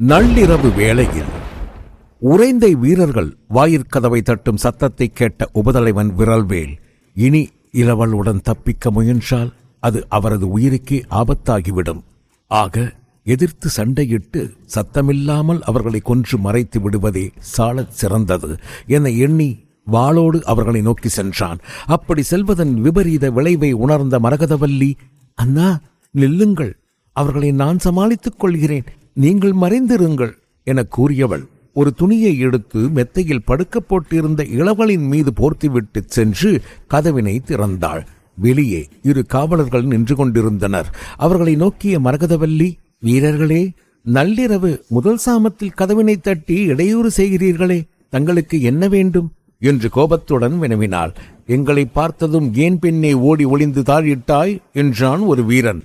நள்ளிரவு வேளையில் உறைந்தை வீரர்கள் வாயிற்கதவை தட்டும் சத்தத்தை கேட்ட உபதலைவன் விரல்வேல் இனி இரவலுடன் தப்பிக்க முயன்றால் அது அவரது உயிருக்கே ஆபத்தாகிவிடும் ஆக எதிர்த்து சண்டையிட்டு சத்தமில்லாமல் அவர்களை கொன்று மறைத்து விடுவதே சாலச் சிறந்தது என எண்ணி வாளோடு அவர்களை நோக்கி சென்றான். அப்படி செல்வதன் விபரீத விளைவை உணர்ந்த மரகதவல்லி அண்ணா நில்லுங்கள். அவர்களை நான் சமாளித்துக் கொள்கிறேன். நீங்கள் மறைந்திருங்கள் என கூறியவள் ஒரு துணியை எடுத்து மெத்தையில் படுக்கப் போட்டிருந்த இளவலின் மீது போர்த்திவிட்டு சென்று கதவினை திறந்தாள். வெளியே இரு காவலர்கள் நின்று கொண்டிருந்தனர். அவர்களை நோக்கிய மரகதவல்லி வீரர்களே நள்ளிரவு முதல் சாமத்தில் கதவினை தட்டி இடையூறு செய்கிறீர்களே தங்களுக்கு என்ன வேண்டும்? என்று கோபத்துடன் வினவினாள். எங்களை பார்த்ததும் ஏன் பெண்ணே ஓடி ஒளிந்து தாழிட்டாய்? என்றான் ஒரு வீரன்.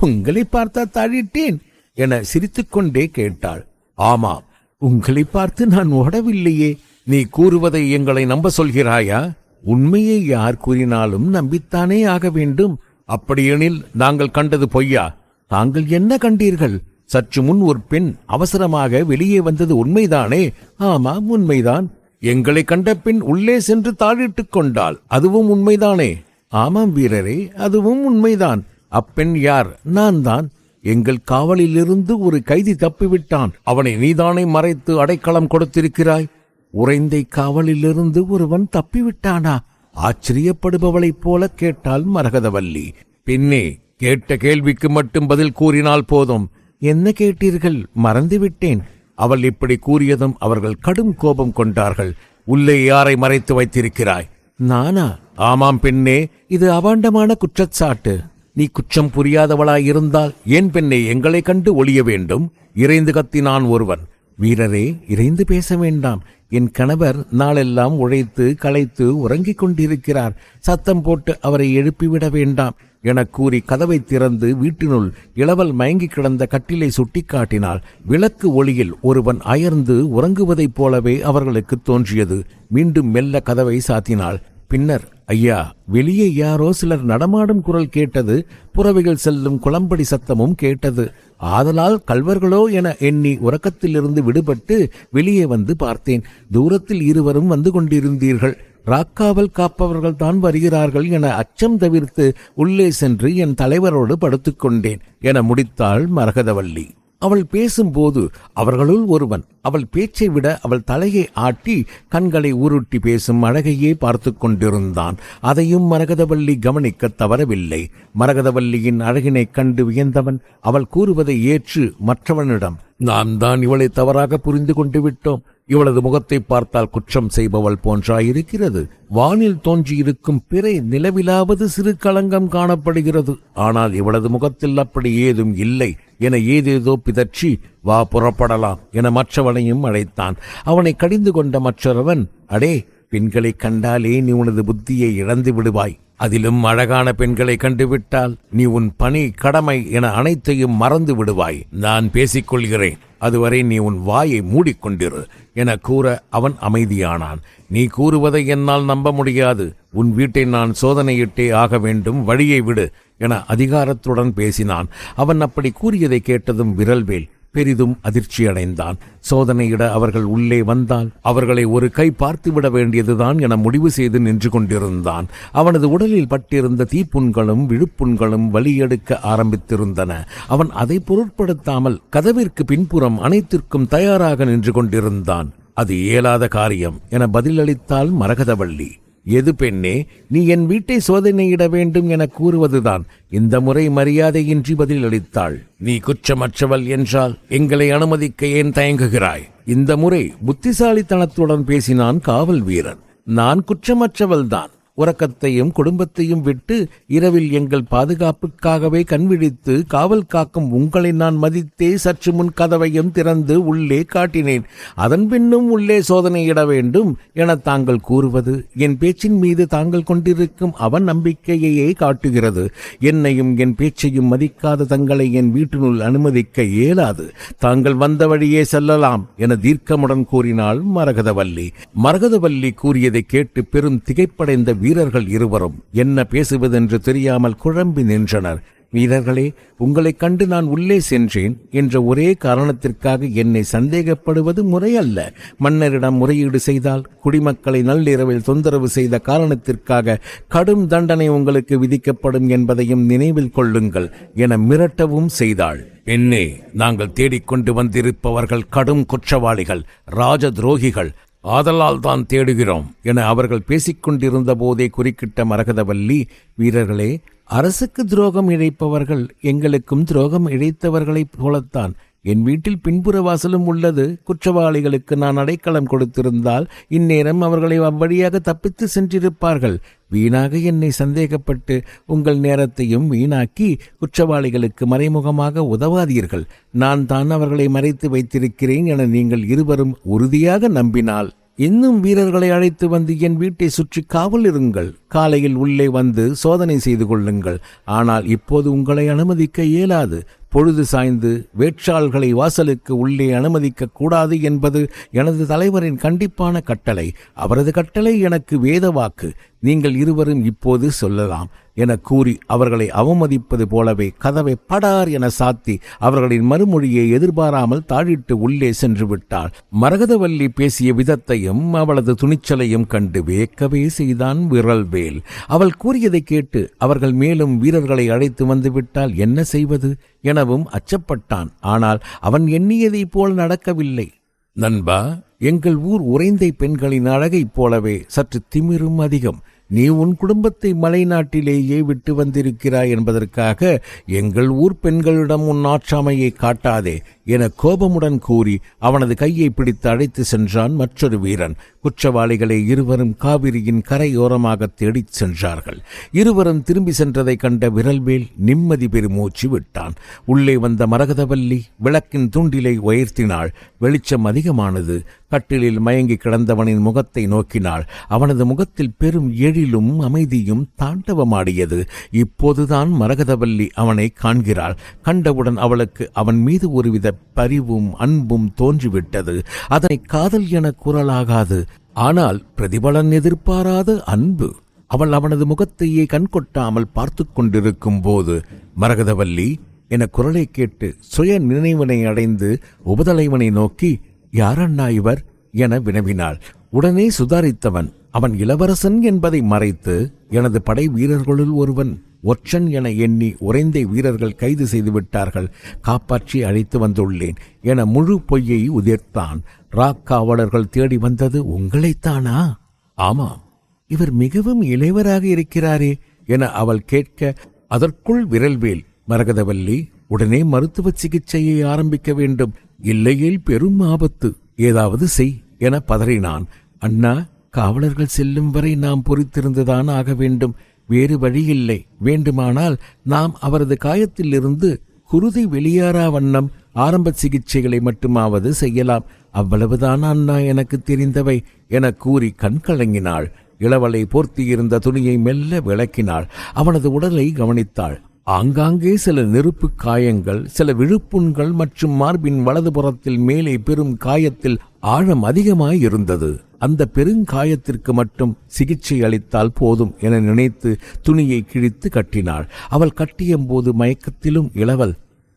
உங்களை பார்த்தா தாழிட்டேன். என சிரித்துக்கொண்டே கேட்டாள். ஆமாம் உங்களை பார்த்து நான் ஓடவில்லையே. நீ கூறுவதை எங்களை நம்ப சொல்கிறாயா? உண்மையை யார் கூறினாலும் நம்பித்தானே ஆக வேண்டும். அப்படியெனில் நாங்கள் கண்டது பொய்யா? தாங்கள் என்ன கண்டீர்கள்? சற்று முன் ஒரு பெண் அவசரமாக வெளியே வந்தது உண்மைதானே? ஆமாம் உண்மைதான். எங்களை கண்ட பெண் உள்ளே சென்று தாழிட்டுக் கொண்டாள். அதுவும் உண்மைதானே? ஆமாம் வீரரே அதுவும் உண்மைதான். அப்பெண் யார்? நான் தான் எங்கள் காவலிலிருந்து ஒரு கைதி தப்பிவிட்டான். அவனை நீதானே மறைத்து அடைக்கலம் கொடுத்திருக்கிறாய்? உறைந்தை காவலிலிருந்து ஒருவன் தப்பிவிட்டானா? ஆச்சரியப்படுபவளைப் போல கேட்டாள் மரகதவல்லி. பின்னே கேட்ட கேள்விக்கு மட்டும் பதில் கூறினால் போதும். என்ன கேட்டீர்கள்? மறந்துவிட்டேன். அவள் இப்படி கூறியதும் அவர்கள் கடும் கோபம் கொண்டார்கள். உள்ளே யாரை மறைத்து வைத்திருக்கிறாய்? நானா? ஆமாம் பெண்ணே இது அவாண்டமான குற்றச்சாட்டு. நீ குற்றம் புரியாதவளாயிருந்தால் ஏன் பெண்ணே எங்களைக் கண்டு ஒளிய வேண்டும்? இறைந்து கத்தினான் ஒருவன். வீரரே இறைந்து பேச வேண்டாம். என் கணவர் நாளெல்லாம் உழைத்து களைத்து உறங்கிக் கொண்டிருக்கிறார். சத்தம் போட்டு அவரை எழுப்பிவிட வேண்டாம் எனக் கூறி கதவை திறந்து வீட்டினுள் இளவல் மயங்கி கிடந்த கட்டிலை சுட்டிக்காட்டினால் விளக்கு ஒளியில் ஒருவன் அயர்ந்து உறங்குவதைப் போலவே அவர்களுக்கு தோன்றியது. மீண்டும் மெல்ல கதவை சாத்தினாள். பின்னர் ஐயா வெளியே யாரோ சிலர் நடமாடும் குரல் கேட்டது புறவைகள் செல்லும் குளம்படி சத்தமும் கேட்டது. ஆதலால் கல்வர்களோ என எண்ணி உறக்கத்திலிருந்து விடுபட்டு வெளியே வந்து பார்த்தேன். தூரத்தில் இருவரும் வந்து கொண்டிருந்தீர்கள். ராக்காவல் காப்பவர்கள் தான் வருகிறார்கள் என அச்சம் தவிர்த்து உள்ளே சென்று என் தலைவரோடு படுத்துக்கொண்டேன் என முடித்தாள் மரகதவல்லி. அவள் பேசும்போது அவர்களுள் ஒருவன். அவள் பேச்சை விட அவள் தலையை ஆட்டி கண்களை உருட்டி பேசும் அழகையே பார்த்து கொண்டிருந்தான். அதையும் மரகதவல்லி கவனிக்க தவறவில்லை. மரகதவல்லியின் அழகினைக் கண்டு வியந்தவன் அவள் கூறுவதை ஏற்று மற்றவனிடம் நாம் தான் இவளை தவறாக புரிந்து கொண்டு விட்டோம். இவளது முகத்தை பார்த்தால் குற்றம் செய்பவள் போன்றாயிருக்கிறது. வானில் தோன்றியிருக்கும் பிறை நிலவிலாவது சிறு களங்கம் காணப்படுகிறது. ஆனால் இவளது முகத்தில் அப்படி ஏதும் இல்லை என ஏதேதோ பிதற்றி வா புறப்படலாம் என மற்றவனையும் அழைத்தான். அவனை கடிந்து கொண்ட மற்றொருவன் அடே பெண்களை கண்டாலே நீ உனது புத்தியை இழந்து விடுவாய். அதிலும் அழகான பெண்களை கண்டுவிட்டால் நீ உன் பணி கடமை என அனைத்தையும் மறந்து விடுவாய். நான் பேசிக்கொள்கிறேன் அதுவரை நீ உன் வாயை மூடிக்கொண்டிரு என கூற அவன் அமைதியானான். நீ கூறுவதை என்னால் நம்ப முடியாது. உன் வீட்டை நான் சோதனையிட்டே ஆக வேண்டும். வழியை விடு என அதிகாரத்துடன் பேசினான். அவன் அப்படி கூறியதை கேட்டதும் விரல்வேல். பெரிதும் அதிர்ச்சியடைந்தான். சோதனையிட அவர்கள் உள்ளே வந்தால் அவர்களை ஒரு கை பார்த்துவிட வேண்டியதுதான் என முடிவு செய்து நின்று கொண்டிருந்தான். அவனது உடலில் பட்டிருந்த தீப்புண்களும் விழுப்புண்களும் வலியெடுக்க ஆரம்பித்திருந்தன. அவன் அதை பொருட்படுத்தாமல் கதவிற்கு பின்புறம் அனைத்திற்கும் தயாராக நின்று கொண்டிருந்தான். அது இயலாத காரியம் என பதிலளித்தாள் மரகதவள்ளி. எது பெண்ணே நீ என் வீட்டை சோதனையிட வேண்டும் என கூறுவதுதான். இந்த முறை மரியாதையின்றி பதிலளித்தாள். நீ குற்றமற்றவள் என்றால் எங்களை அனுமதிக்க ஏன் தயங்குகிறாய்? இந்த முறை புத்திசாலித்தனத்துடன் பேசினான் காவல் வீரன். நான் குற்றமற்றவள்தான். உறக்கத்தையும் குடும்பத்தையும் விட்டு இரவில் எங்கள் பாதுகாப்புக்காகவே கண்விழித்து காவல் காக்கும் உங்களை நான் மதித்தே சற்று முன் கதவையும் திறந்து உள்ளே காட்டினேன். அதன் பின்னும் உள்ளே சோதனையிட வேண்டும் என தாங்கள் கூறுவது. என் பேச்சின் மீது தாங்கள் கொண்டிருக்கும் அவன் நம்பிக்கையையே காட்டுகிறது. என்னையும் என் பேச்சையும் மதிக்காத தங்களை என் வீட்டினுள் அனுமதிக்க இயலாது. தாங்கள் வந்த வழியே செல்லலாம் என தீர்க்கமுடன் கூறினாள் மரகதவல்லி. மரகதவல்லி கூறியதை கேட்டு பெரும் திகைப்படைந்த வீரர்கள் இருவரும் என்ன பேசுவதென்று தெரியாமல் குழம்பி நின்றனர். வீரர்களே உங்களைக் கண்டு நான் உள்ளே சென்றேன் என்ற ஒரே காரணத்திற்காக என்னை சந்தேகப்படுவது முறையல்ல. மன்னரிடம் முறையீடு செய்தால் குடிமக்களை நள்ளிரவில் தொந்தரவு செய்த காரணத்திற்காக கடும் தண்டனை உங்களுக்கு விதிக்கப்படும் என்பதையும் நினைவில் கொள்ளுங்கள் என மிரட்டவும் செய்தாள். பெண்ணே நாங்கள் தேடிக்கொண்டு வந்திருப்பவர்கள் கடும் குற்றவாளிகள் ராஜ துரோகிகள் ஆதலால் தான் தேடுகிறோம் என அவர்கள் பேசிக்கொண்டிருந்த போதே குறுக்கிட்ட மரகதவல்லி வீரர்களே அரசுக்கு துரோகம் இழைப்பவர்கள் எங்களுக்கும் துரோகம் இழைத்தவர்களைப் போலத்தான் என் வீட்டில் பின்புற வாசலும் உள்ளது. குற்றவாளிகளுக்கு நான் அடைக்கலம் கொடுத்திருந்தால் இந்நேரம் அவர்களை அவ்வழியாக தப்பித்து சென்றிருப்பார்கள். வீணாக என்னை சந்தேகப்பட்டு உங்கள் நேரத்தையும் வீணாக்கி குற்றவாளிகளுக்கு மறைமுகமாக உதவாதீர்கள். நான் தான் அவர்களை மறைத்து வைத்திருக்கிறேன் என நீங்கள் இருவரும் உறுதியாக நம்பினால். இன்னும் வீரர்களை அழைத்து வந்து என் வீட்டை சுற்றி காவல் இருங்கள். காலையில் உள்ளே வந்து சோதனை செய்து கொள்ளுங்கள். ஆனால் இப்போது உங்களை அனுமதிக்க இயலாது. பொழுது சாய்ந்து வேட்சாள்களை வாசலுக்கு உள்ளே அனுமதிக்க கூடாது என்பது எனது தலைவரின் கண்டிப்பான கட்டளை. அவரது கட்டளை எனக்கு வேத வாக்கு நீங்கள் இருவரும் இப்போது சொல்லலாம் என கூறி அவர்களை அவமதிப்பது போலவே கதவை படார் என சாத்தி அவர்களின் மறுமொழியை எதிர்பாராமல் தாழிட்டு உள்ளே சென்று விட்டாள். மரகதவல்லி பேசிய விதத்தையும் அவளது துணிச்சலையும் கண்டு வேக்கவே செய்தான் விரல்வேல். அவள் கூறியதை கேட்டு அவர்கள் மேலும் வீரர்களை அழைத்து வந்துவிட்டால் என்ன செய்வது? எனவும் அச்சப்பட்டான். ஆனால் அவன் எண்ணியதைப் போல் நடக்கவில்லை. நண்பா எங்கள் ஊர் உறைந்தை பெண்களின் அழகைப் போலவே சற்று திமிரும் அதிகம். நீ உன் குடும்பத்தை மலைநாட்டிலேயே விட்டு வந்திருக்கிறாய் என்பதற்காக எங்கள் ஊர் பெண்களிடம் உன் ஆற்றாமையை காட்டாதே என கோபமுடன் கூறி அவனது கையை பிடித்து அழைத்து சென்றான் மற்றொரு வீரன். குற்றவாளிகளை இருவரும் காவிரியின் கரையோரமாக தேடிச் சென்றார்கள். இருவரும் திரும்பி சென்றதைக் கண்ட விரல்வேல் நிம்மதி பெருமூச்சு விட்டான். உள்ளே வந்த மரகதவல்லி விளக்கின் துண்டிலை உயர்த்தினாள். வெளிச்சம் அதிகமானது. கட்டிலில் மயங்கி கிடந்தவனின் முகத்தை நோக்கினாள். அவனது முகத்தில் பெரும் எழிலும் அமைதியும் தாண்டவமாடியது. இப்போதுதான் மரகதவல்லி அவனை காண்கிறாள். கண்டவுடன் அவளுக்கு அவன் மீது ஒருவித பரிவும் அன்பும் தோன்றிவிட்டது. அதனை காதல் என கூறலாகாது. ஆனால் பிரதிபலன் எதிர்பாராத அன்பு. அவள் அவனது முகத்தையே கண்கொட்டாமல் பார்த்து கொண்டிருக்கும் போது மரகதவல்லி என குரலை கேட்டு சுய நினைவினை அடைந்து உபதலைவனை நோக்கி யாரண்ணா இவர்? என வினவினாள். உடனே சுதாரித்தவன் அவன் இளவரசன் என்பதை மறைத்து எனது படை வீரர்களுள் ஒருவன் ஒற்றன் என எண்ணி உறைந்தை வீரர்கள் கைது செய்து விட்டார்கள். காப்பாற்றி அழைத்து வந்துள்ளேன் என முழு பொய்யை உதிர்த்தான். ராக்காவலர்கள் தேடி வந்தது உங்களைத்தானா? ஆமாம். இவர் மிகவும் இளைவராக இருக்கிறாரே என அவள் கேட்க அதற்குள் விரல்வேல் மரகதவல்லி உடனே மருத்துவ சிகிச்சையை ஆரம்பிக்க வேண்டும். இல்லையில் பெரும் ஆபத்து. ஏதாவது செய் என பதறினான். அண்ணா காவலர்கள் செல்லும் வரை நாம் பொறித்திருந்துதான் ஆக வேண்டும். வேறு வழியில்லை. வேண்டுமானால் நாம் அவரது காயத்திலிருந்து குருதி வெளியேறா வண்ணம் ஆரம்ப சிகிச்சைகளை மட்டுமாவது செய்யலாம். அவ்வளவுதான் அண்ணா எனக்கு தெரிந்தவை என கூறி கண் கலங்கினாள். இளவலை போர்த்தியிருந்த துணியை மெல்ல விளக்கினாள். அவனது உடலை கவனித்தாள். ஆங்காங்கே சில நெருப்பு காயங்கள் சில விழுப்புண்கள் மற்றும் மார்பின் வலதுபுறத்தில் மேலே பெரும் காயத்தில் ஆழம் அதிகமாய் இருந்தது. அந்த பெருங்காயத்திற்கு மட்டும் சிகிச்சை அளித்தால் போதும் என நினைத்து துணியை கிழித்து கட்டினாள். அவள் கட்டியம்போது மயக்கத்திலும் இளவல்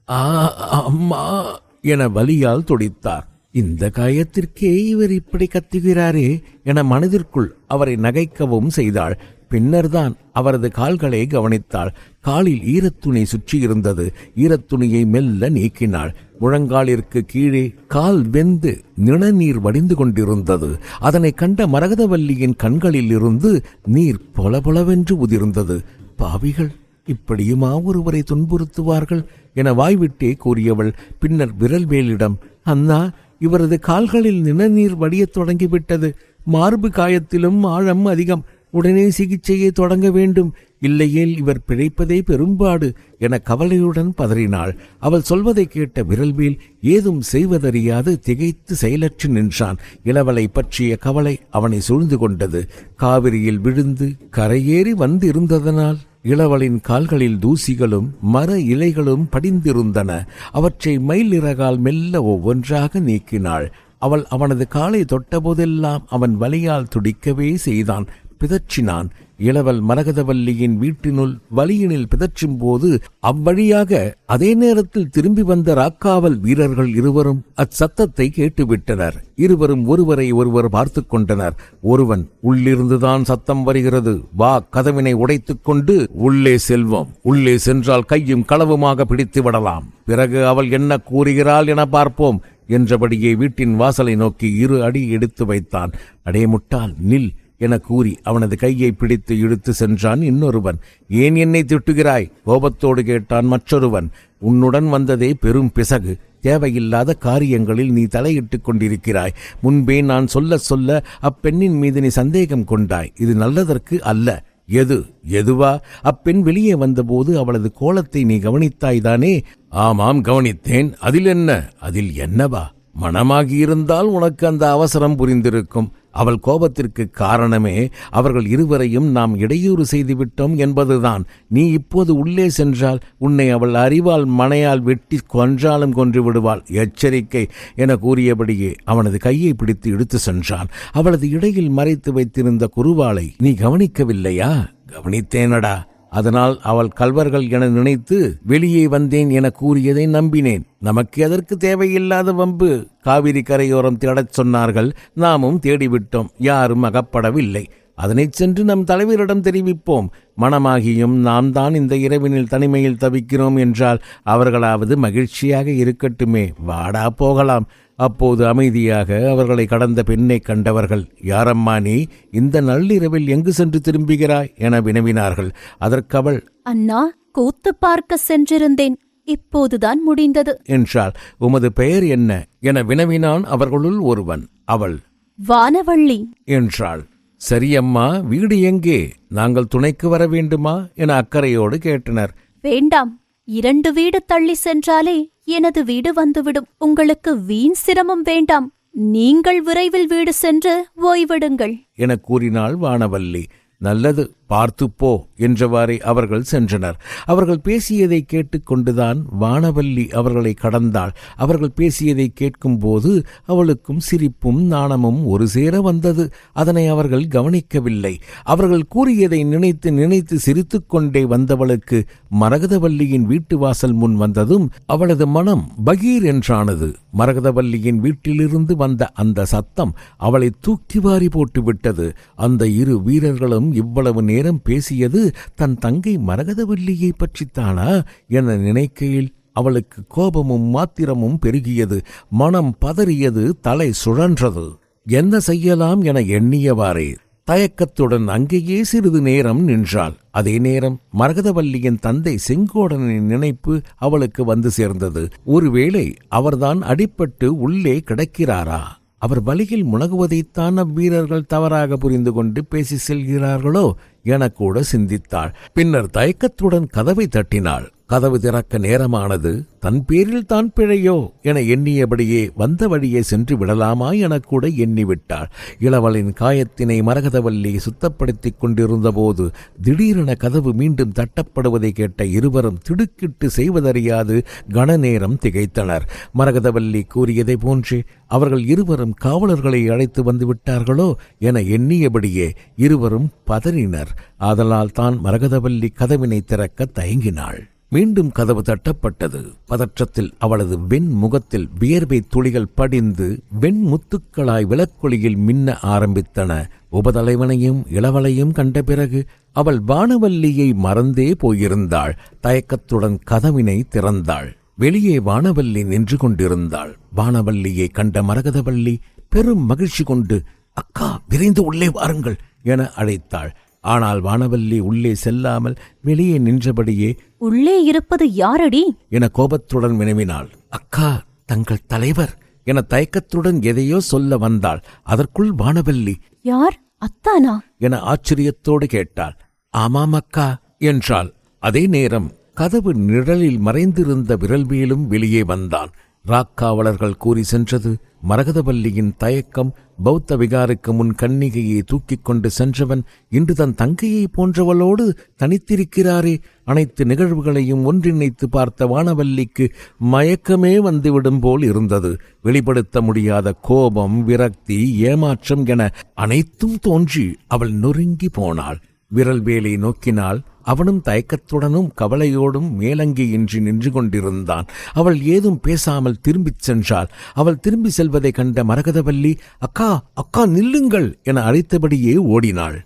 ஆ அம்மா என வலியால் துடித்தார். இந்த காயத்திற்கே இவர் இப்படி கத்துகிறாரே என மனதிற்குள் அவரை நகைக்கவும் செய்தாள். பின்னர்தான் அவரது கால்களை கவனித்தாள். காலில் ஈரத்துணி சுற்றியிருந்தது. ஈரத்துணியை மெல்ல நீக்கினாள். முழங்காலிற்கு கீழே கால் வெந்து நிணநீர் வடிந்து கொண்டிருந்தது. அதனை கண்ட மரகதவல்லியின் கண்களில் இருந்து நீர் பொலபொலவென்று உதிர்ந்தது. பாவிகள் இப்படியுமா ஒருவரை துன்புறுத்துவார்கள் என வாய்விட்டே கூறியவள் பின்னர் விரல்வேலிடம் அண்ணா இவரது கால்களில் நிணநீர் வடியத் தொடங்கிவிட்டது. மார்பு காயத்திலும் ஆழம் அதிகம். உடனே சிகிச்சையை தொடங்க வேண்டும். இல்லையேல் இவர் பிழைப்பதே பெரும்பாடு என கவலையுடன் பதறினாள். அவள் சொல்வதை கேட்ட விரல்வேல் ஏதும் செய்வதறியாது திகைத்து செயலற்று நின்றான். இளவலை பற்றிய கவலை அவனை சூழ்ந்து கொண்டது. காவிரியில் விழுந்து கரையேறி வந்திருந்ததனால் இளவலின் கால்களில் தூசிகளும் மர இலைகளும் படிந்திருந்தன. அவற்றை மயில் இறகால் மெல்ல ஒவ்வொன்றாக நீக்கினாள். அவள் அவனது காலை தொட்டபோதெல்லாம் அவன் வலியால் துடிக்கவே செய்தான். பிதற்றினான். இளவல் மரகதவல்லியின் வீட்டினுள் வலியினில் பிதற்றும் போது அவ்வழியாக அதே நேரத்தில் திரும்பி வந்த ராக்காவல் வீரர்கள் இருவரும் அச்சத்தத்தை கேட்டுவிட்டனர். இருவரும் ஒருவரை ஒருவர் பார்த்து கொண்டனர். ஒருவன் உள்ளிருந்துதான் சத்தம் வருகிறது. வா கதவினை உடைத்துக் கொண்டு உள்ளே செல்வோம். உள்ளே சென்றால் கையும் களவுமாக பிடித்து விடலாம். பிறகு அவள் என்ன கூறுகிறாள் என பார்ப்போம். என்றபடியே வீட்டின் வாசலை நோக்கி இரு அடி எடுத்து வைத்தான். அடே முட்டால் நில். என கூறி அவனது கையை பிடித்து இழுத்து சென்றான் இன்னொருவன். ஏன் என்னை திட்டுகிறாய்? கோபத்தோடு கேட்டான் மற்றொருவன். உன்னுடன் வந்ததே பெரும் பிசகு. தேவையில்லாத காரியங்களில் நீ தலையிட்டுக் கொண்டிருக்கிறாய். முன்பே நான் சொல்ல சொல்ல அப்பெண்ணின் மீது நீ சந்தேகம் கொண்டாய். இது நல்லதற்கு அல்ல. எது? எதுவா? அப்பெண் வெளியே வந்தபோது அவளது கோலத்தை நீ கவனித்தாய்தானே ஆமாம் கவனித்தேன். அதில் என்ன? அதில் என்னவா? மனமாகியிருந்தால் உனக்கு அந்த அவசரம் புரிந்திருக்கும். அவள் கோபத்திற்கு காரணமே அவர்கள் இருவரையும் நாம் இடையூறு செய்துவிட்டோம் என்பதுதான். நீ இப்போது உள்ளே சென்றால் உன்னை அவள் அறிவால் மனையால் வெட்டி கொன்றாலும் கொன்று விடுவாள் எச்சரிக்கை என கூறியபடியே அவனது கையை பிடித்து இழுத்து சென்றான். அவளது இடையில் மறைத்து வைத்திருந்த குருவாளை நீ கவனிக்கவில்லையா? கவனித்தேனடா. அதனால் அவள் கல்வர்கள் என நினைத்து வெளியே வந்தேன் என கூறியதை நம்பினேன். நமக்கு எதற்கு தேவையில்லாத வம்பு. காவிரி கரையோரம் தேடச் சொன்னார்கள். நாமும் தேடிவிட்டோம். யாரும் அகப்படவில்லை. அதனைச் சென்று நம் தலைவரிடம் தெரிவிப்போம். மனமாகியும் நாம் தான் இந்த இரவினில் தனிமையில் தவிக்கிறோம் என்றால் அவர்களாவது மகிழ்ச்சியாக இருக்கட்டுமே. வாடா போகலாம். அப்போது அமைதியாக அவர்களை கடந்த பெண்ணை கண்டவர்கள் யாரம்மா நீ? இந்த நள்ளிரவில் எங்கு சென்று திரும்புகிறாய்? என வினவினார்கள். அதற்கவள் அண்ணா கூத்து பார்க்க சென்றிருந்தேன். இப்போதுதான் முடிந்தது. என்றாள். உமது பெயர் என்ன? என வினவினான் அவர்களுள் ஒருவன். அவள் வானவள்ளி. என்றாள். சரியம்மா வீடு எங்கே? நாங்கள் துணைக்கு வர வேண்டுமா? என அக்கறையோடு கேட்டனர். வேண்டாம். இரண்டு வீடு தள்ளி சென்றாலே எனது வீடு வந்துவிடும். உங்களுக்கு வீண் சிரமம் வேண்டாம். நீங்கள் விரைவில் வீடு சென்று ஓய்விடுங்கள். என கூறினாள் வானவல்லி. நல்லது. பார்த்துப்போ என்றவாறே அவர்கள் சென்றனர். அவர்கள் பேசியதை கேட்டுக்கொண்டுதான் வானவல்லி அவர்களை கடந்தாள். அவர்கள் பேசியதை கேட்கும்போது அவளுக்கும் சிரிப்பும் நாணமும் ஒரு சேர வந்தது. அதனை அவர்கள் கவனிக்கவில்லை. அவர்கள் கூறியதை நினைத்து நினைத்து சிரித்துக்கொண்டே வந்தவளுக்கு மரகதவல்லியின் வீட்டு வாசல் முன் வந்ததும் அவளது மனம் பகீர் என்றானது. மரகதவல்லியின் வீட்டிலிருந்து வந்த அந்த சத்தம் அவளை தூக்கி வாரி போட்டுவிட்டது. அந்த இரு வீரர்களும் இவ்வளவு நேரம் பேசியது தன் தங்கை மரகதவல்லியை பற்றித்தானா என நினைக்கையில் அவளுக்கு கோபமும் மாத்திரமும் பெருகியது. மனம் பதறியது தலை சுழன்றது. என்ன செய்யலாம் என எண்ணியவாறே. தயக்கத்துடன் அங்கேயே சிறிது நேரம் நின்றாள். அதே நேரம் மரகதவல்லியின் தந்தை செங்கோடனின் நினைப்பு அவளுக்கு வந்து சேர்ந்தது. ஒருவேளை அவர்தான் அடிபட்டு உள்ளே கிடக்கிறாரா? அவர் வழியில் முனகுவதைத்தான் அவ்வீரர்கள் தவறாக புரிந்து கொண்டு பேசி செல்கிறார்களோ என கூட சிந்தித்தாள். பின்னர் தயக்கத்துடன் கதவை தட்டினாள். கதவு திறக்க நேரமானது தன் பேரில் தான் பிழையோ என எண்ணியபடியே வந்த வழியே சென்று விடலாமா என கூட எண்ணிவிட்டாள். இளவலின் காயத்தினை மரகதவல்லி சுத்தப்படுத்திக் கொண்டிருந்தபோது திடீரென கதவு மீண்டும் தட்டப்படுவதை கேட்ட இருவரும் திடுக்கிட்டு செய்வதறியாது கணநேரம் திகைத்தனர். மரகதவல்லி கூறியதை போன்றே அவர்கள் இருவரும் காவலர்களை அழைத்து வந்து விட்டார்களோ? என எண்ணியபடியே இருவரும் பதறினர். ஆதலால் தான் மரகதவல்லி கதவினை திறக்க தயங்கினாள். மீண்டும் கதவு தட்டப்பட்டது. பதற்றத்தில் அவளது வெண் முகத்தில் வியர்வை துளிகள் படிந்து வெண் முத்துக்களாய் விளக்கொளியில் மின்ன ஆரம்பித்தன. உபதலைவனையும் இளவலையும் கண்ட பிறகு அவள் வானவல்லியை மறந்தே போயிருந்தாள். தயக்கத்துடன் கதவினை திறந்தாள். வெளியே வானவல்லி நின்று கொண்டிருந்தாள். வானவல்லியை கண்ட மரகதவல்லி பெரும் மகிழ்ச்சி கொண்டு அக்கா விரைந்து உள்ளே வாருங்கள் என அழைத்தாள். ஆனால் வானவல்லி உள்ளே செல்லாமல் வெளியே நின்றபடியே உள்ளே இருப்பது யாரடி? என கோபத்துடன் வினவினாள். அக்கா தங்கள் தலைவர் என தயக்கத்துடன் எதையோ சொல்ல வந்தாள். அதற்குள் வானவல்லி யார்? அத்தானா? என ஆச்சரியத்தோடு கேட்டாள். ஆமாம் அக்கா என்றாள். அதே நேரம் கதவு நிழலில் மறைந்திருந்த விரல்வேலும் வெளியே வந்தான். ராக்காவலர்கள் கூறி சென்றது மரகதவல்லியின் தயக்கம் பௌத்த விகாருக்கு முன் கன்னிகையை தூக்கிக் கொண்டு சென்றவன் இன்று தன் தங்கையை போன்றவளோடு தனித்திருக்கிறாரே. அனைத்து நிகழ்வுகளையும் ஒன்றிணைத்து பார்த்த வானவல்லிக்கு மயக்கமே வந்துவிடும் போல் இருந்தது. வெளிப்படுத்த முடியாத கோபம் விரக்தி ஏமாற்றம் என அனைத்தும் தோன்றி அவள் நொறுங்கி போனாள். விரல் வேலை நோக்கினால் அவனும் தயக்கத்துடனும் கவலையோடும் மேலங்கியின்றி நின்று கொண்டிருந்தான். அவள் ஏதும் பேசாமல் திரும்பிச் சென்றாள். அவள் திரும்பி செல்வதைக் கண்ட மரகதவல்லி அக்கா அக்கா நில்லுங்கள் என அழைத்தபடியே ஓடினாள்.